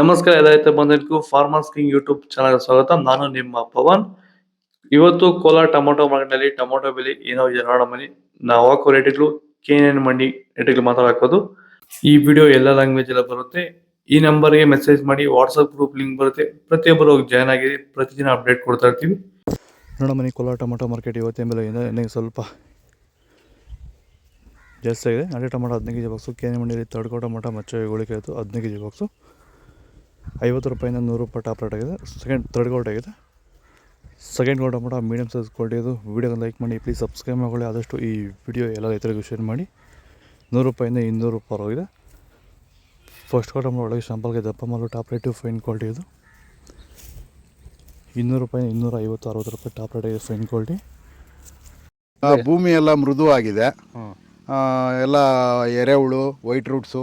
ನಮಸ್ಕಾರ ಎಲ್ಲ ರೈತ ಫಾರ್ಮರ್ಸ್ ಕಿಂಗ್ ಯೂಟ್ಯೂಬ್ ಚಾನಲ್ ಸ್ವಾಗತ. ನಾನು ನಿಮ್ಮ ಪವನ್. ಇವತ್ತು ಕೋಲಾರ ಟೊಮೊಟೊ ಮಾರ್ಕೆಟ್ನಲ್ಲಿ ಟೊಮೊಟೊ ಬೆಲೆ ಏನೋ ಇದೆ ನೋಡೋ ಮನಿ ನಾವು ಹಾಕೋ ರೇಟ್ಗಳು ಕೆ ಮಂಡಿ ರೇಟ್ಗಳು ಮಾತಾಡೋದು ಈ ವಿಡಿಯೋ ಎಲ್ಲ ಲ್ಯಾಂಗ್ವೇಜ್ ಎಲ್ಲ ಬರುತ್ತೆ. ಈ ನಂಬರ್ಗೆ ಮೆಸೇಜ್ ಮಾಡಿ ವಾಟ್ಸಪ್ ಗ್ರೂಪ್ ಲಿಂಕ್ ಬರುತ್ತೆ. ಪ್ರತಿಯೊಬ್ಬರು ಹೋಗಿ ಜಾಯ್ನ್ ಆಗಿ ಪ್ರತಿದಿನ ಅಪ್ಡೇಟ್ ಕೊಡ್ತಾ ಇರ್ತೀವಿ. ನೋಡೋ ಮನಿ ಕೋಲಾರ ಟೊಮೊಟೊ ಮಾರ್ಕೆಟ್ ಇವತ್ತಿನ ಬೆಲೆ ಏನೋ ಸ್ವಲ್ಪ ಜಾಸ್ತಿ ಆಗಿದೆ. ಅದೇ ಟೊಮೊಟೊ ಹದಿನೈದು ಕೆ ಜಿ ಬಾಕ್ಸು ಕೆ ಮಂಡಿಯಲ್ಲಿ ತಡ್ಕೋ ಟೊಮೊಟೊ, ಮಚ್ಚ ಗೋಳಿಕೆ ಆಯಿತು ಹದಿನೈದು ಕೆ ಜಿ ಬಾಕ್ಸು ಐವತ್ತು ರೂಪಾಯಿಂದ ನೂರು ರೂಪಾಯಿ ಟಾಪ್ ರೇಟ್ ಆಗಿದೆ. ಸೆಕೆಂಡ್ ತರ್ಡ್ ಗೋಲ್ಡ್ ಆಗಿದೆ. Second gold tomato medium size quality ಇದು. ವೀಡಿಯೋನ ಲೈಕ್ ಮಾಡಿ ಪ್ಲೀಸ್ ಸಬ್ಸ್ಕ್ರೈಬ್ ಮಾಡ್ಕೊಳ್ಳಿ. ಆದಷ್ಟು ಈ ವಿಡಿಯೋ ಎಲ್ಲ ರೈತರಿಗೂ ಶೇರ್ ಮಾಡಿ. ನೂರು ರೂಪಾಯಿಂದ ಇನ್ನೂರು ರೂಪಾಯಿ ಹೋಗಿದೆ ಫಸ್ಟ್ ಗೋಲ್ಡ್ ಟೊಮೊಟೊ ಒಳಗೆ ಶಾಂಪಲ್ಗೆ ದಪ್ಪ ಮಾಲು ಟಾಪ್ ರೇಟು ಫೈನ್ ಕ್ವಾಲಿಟಿ ಇದು. ಇನ್ನೂರು ರೂಪಾಯಿ ಇನ್ನೂರ ಐವತ್ತು ಅರವತ್ತು ರೂಪಾಯಿ ಟಾಪ್ ರೇಟ್ ಆಗಿದೆ ಫೈನ್ ಕ್ವಾಲಿಟಿ ಆ, ಭೂಮಿ ಎಲ್ಲ ಮೃದುವಾಗಿದೆ. ಆ, ಎಲ್ಲ ಎರೆಹುಳು ವೈಟ್ ರೂಟ್ಸು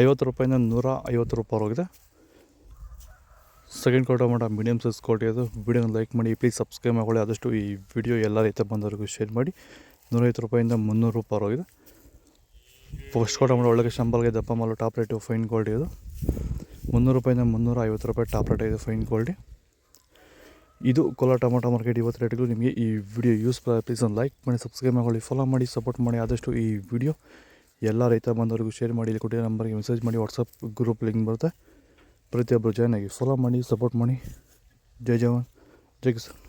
ಐವತ್ತು ರೂಪಾಯಿಂದ ನೂರ ಐವತ್ತು ರೂಪಾಯಿವರೆಗಿದೆ ಸೆಕೆಂಡ್ ಕೋಟ ಮಾಡ ಮೀಡಿಯಮ್ ಸೈಜ್ ಕೋಟಿ ಅದು. ವಿಡಿಯೋನ ಲೈಕ್ ಮಾಡಿ ಪ್ಲೀಸ್ ಸಬ್ಸ್ಕ್ರೈಬ್ ಮಾಡ್ಕೊಳ್ಳಿ. ಆದಷ್ಟು ಈ ವಿಡಿಯೋ ಎಲ್ಲ ರೈತ ಬಂದವರಿಗೂ ಶೇರ್ ಮಾಡಿ. ನೂರೈವತ್ತು ರೂಪಾಯಿಂದ ಮುನ್ನೂರು ರೂಪಾಯಿವರೆಗಿದೆ ಫಸ್ಟ್ ಕೋಟ ಮಾಡೋ ಒಳಗೆ ಶಂಬಲ್ಗೆ ದಪ್ಪ ಮಾಲು ಟಾಪ್ ರೇಟು ಫೈನ್ ಕ್ವಾಲ್ಟಿ ಅದು ಮುನ್ನೂರು ರೂಪಾಯಿಂದ ಮುನ್ನೂರ ಐವತ್ತು ರೂಪಾಯಿ ಟಾಪ್ ರೇಟ್ ಇದೆ ಫೈನ್ ಕ್ವಾಲ್ಟಿ ಇದು ಕೋಲಾರ ಟೊಮೊಟೊ ಮಾರ್ಕೆಟ್ ಇವತ್ತು ರೇಟ್ಗಳು ನಿಮಗೆ ಈ ವಿಡಿಯೋ ಯೂಸ್ ಪ್ಲೀಸ್ ಒಂದು ಲೈಕ್ ಮಾಡಿ ಸಬ್ಸ್ಕ್ರೈಬ್ ಮಾಡ್ಕೊಳ್ಳಿ ಫಾಲೋ ಮಾಡಿ ಸಪೋರ್ಟ್ ಮಾಡಿ. ಆದಷ್ಟು ಈ ವಿಡಿಯೋ ಎಲ್ಲ ರೈತ ಬಂದವರಿಗೂ ಶೇರ್ ಮಾಡಿ, ಇಲ್ಲಿ ಕೊಟ್ಟಿರೋ ನಂಬರ್ಗೆ ಮೆಸೇಜ್ ಮಾಡಿ ವಾಟ್ಸಪ್ ಗ್ರೂಪ್ ಲಿಂಕ್ ಬರುತ್ತೆ. ಪ್ರತಿಯೊಬ್ಬರು ಜಾಯ್ನ್ ಆಗಿ. ಫಾಲೋ ಮಾಡಿ ಸಪೋರ್ಟ್ ಮಾಡಿ ಜೈ ಜವಾನ್. ಜೈ ಕಿಸಾನ್.